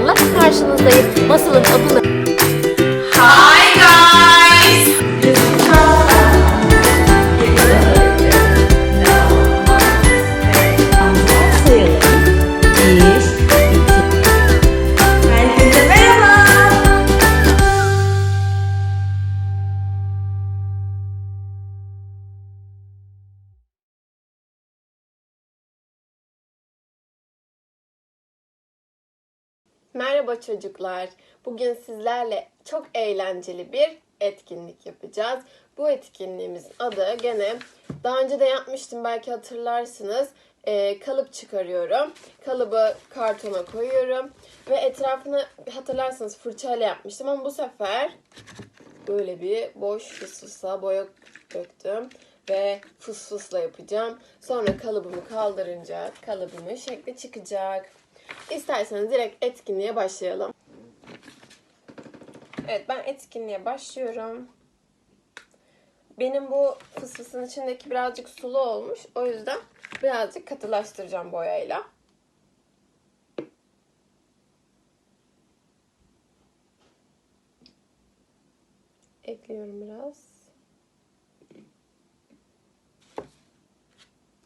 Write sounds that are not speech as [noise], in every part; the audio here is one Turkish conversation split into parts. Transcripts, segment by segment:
masalla karşınızdayım. Masalın adı Merhaba çocuklar. Bugün sizlerle çok eğlenceli bir etkinlik yapacağız. Bu etkinliğimizin adı gene daha önce de yapmıştım belki hatırlarsınız. Ee, kalıp çıkarıyorum. Kalıbı kartona koyuyorum. Ve etrafını hatırlarsanız fırçayla yapmıştım ama bu sefer böyle bir boş fısfısla boya döktüm. Ve fısfısla yapacağım. Sonra kalıbımı kaldırınca kalıbımın şekli çıkacak. İsterseniz direkt etkinliğe başlayalım. Evet ben etkinliğe başlıyorum. Benim bu fısfısın içindeki birazcık sulu olmuş. O yüzden birazcık katılaştıracağım boyayla. Ekliyorum biraz.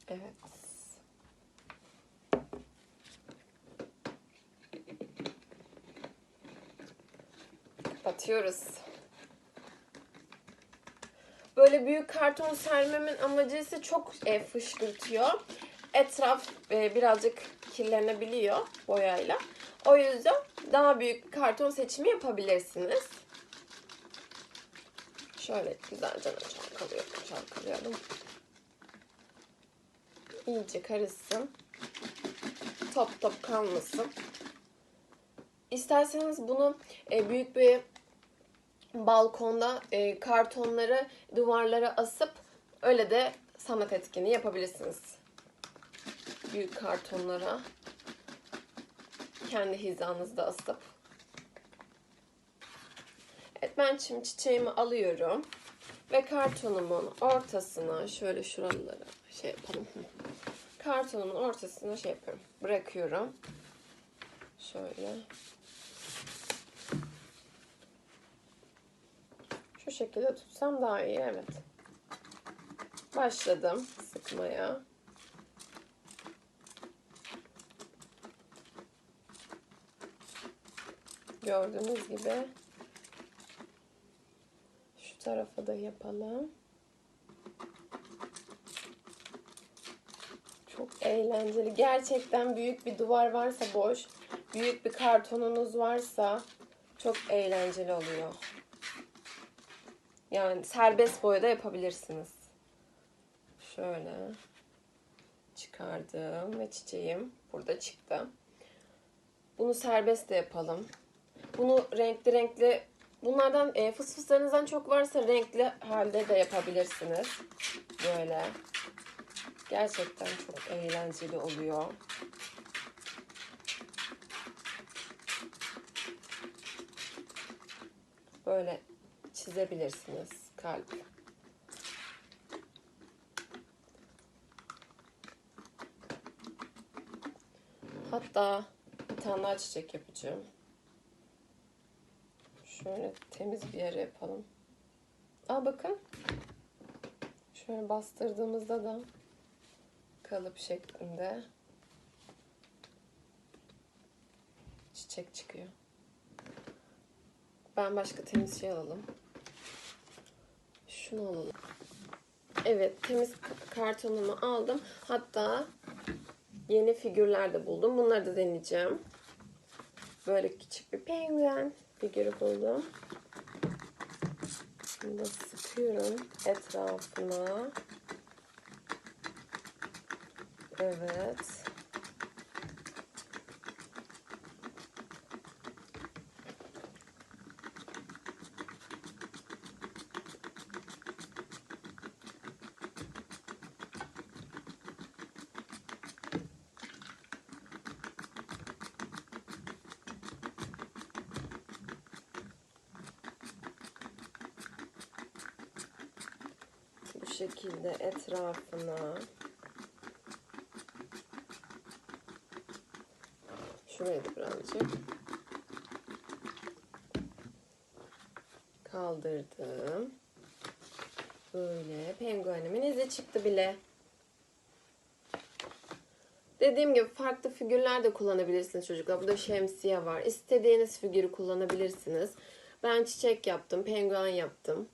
Evet. Batıyoruz. Böyle büyük karton sermemin amacı ise çok e, fışkırtıyor. Etraf e, birazcık kirlenebiliyor boyayla. O yüzden daha büyük karton seçimi yapabilirsiniz. Şöyle güzelce çalkalıyorum, çalkalıyorum. İyice karışsın. Top top kalmasın. İsterseniz bunu e, büyük bir balkonda e, kartonları duvarlara asıp öyle de sanat etkinliği yapabilirsiniz. Büyük kartonlara kendi hizanızda asıp. Evet ben şimdi çiçeğimi alıyorum ve kartonumun ortasına şöyle şuralara şey yapalım. [laughs] Kartonumun ortasına şey yapıyorum. Bırakıyorum. Şöyle. Şekilde tutsam daha iyi evet. Başladım sıkmaya. Gördüğünüz gibi şu tarafa da yapalım. Çok eğlenceli. Gerçekten büyük bir duvar varsa boş, büyük bir kartonunuz varsa çok eğlenceli oluyor. Yani serbest boyada yapabilirsiniz. Şöyle çıkardım ve çiçeğim burada çıktı. Bunu serbest de yapalım. Bunu renkli renkli bunlardan e, fısfıslarınızdan çok varsa renkli halde de yapabilirsiniz. Böyle. Gerçekten çok eğlenceli oluyor. Böyle çizebilirsiniz kalp. Hatta bir tane daha çiçek yapacağım. Şöyle temiz bir yere yapalım. Aa bakın. Şöyle bastırdığımızda da kalıp şeklinde çiçek çıkıyor. Ben başka temiz şey alalım. Şunu alalım. Evet temiz kartonumu aldım. Hatta yeni figürler de buldum. Bunları da deneyeceğim. Böyle küçük bir penguen figürü buldum. Bunu da sıkıyorum etrafına. Evet. şekilde etrafına şuraya da birazcık kaldırdım. Böyle penguenimin izi çıktı bile. Dediğim gibi farklı figürler de kullanabilirsiniz çocuklar. Burada şemsiye var. İstediğiniz figürü kullanabilirsiniz. Ben çiçek yaptım, penguen yaptım.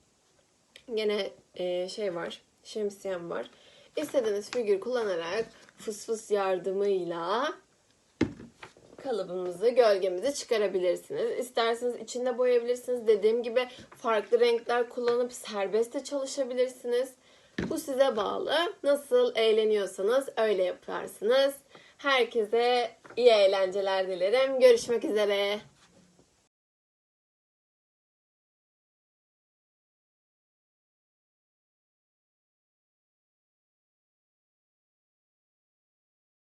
Gene e, şey var, şemsiyem var. İstediğiniz figür kullanarak fıs fıs yardımıyla kalıbımızı, gölgemizi çıkarabilirsiniz. İsterseniz içinde boyayabilirsiniz. Dediğim gibi farklı renkler kullanıp serbest de çalışabilirsiniz. Bu size bağlı. Nasıl eğleniyorsanız öyle yaparsınız. Herkese iyi eğlenceler dilerim. Görüşmek üzere.